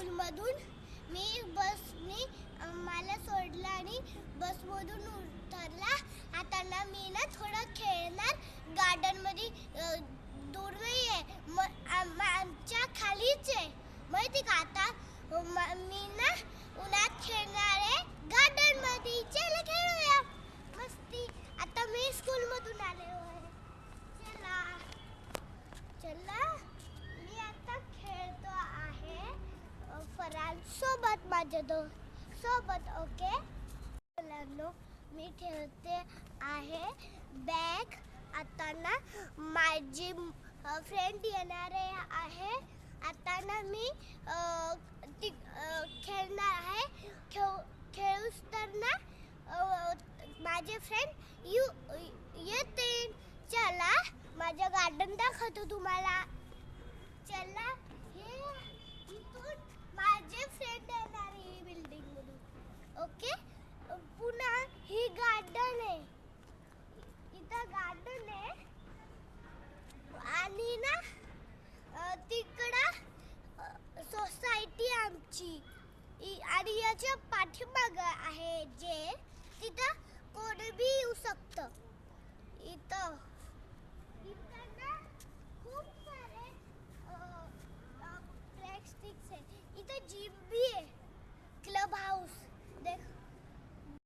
स्कूलमधून मी बसनी मला सोडलं आणि बसमधून उतरला. आता ना मी ना थोडं खेळणार. गार्डनमध्ये दूर नाही आहे म- आमच्या खालीच आहे. माहिती का? आता म- मी ना उन्हात खेळणार आहे गार्डनमध्ये चला खेळूया मस्ती आता मी स्कूलमधून आले होय चला चला मी आता खेळतो आहे अ, फराल सोबत माझ्या दो सोबत ओके मुलांनो मी ठेवते आहे बॅग आता ना माझी फ्रेंड येणारे आहे. आता ना मी ती खेळणार आहे. खेळ खेळूस तर ना माझे फ्रेंड यू येते चला माझं गार्डन दाखवतो तुम्हाला चला हे इथून माझे फ्रेंड येणार ही बिल्डिंग मधून ओके पुन्हा ही गार्डन आहे गार्डन आहे. आणि ना तिकडं सोसायटी आमची. आणि याच्या पाठीमाग आहे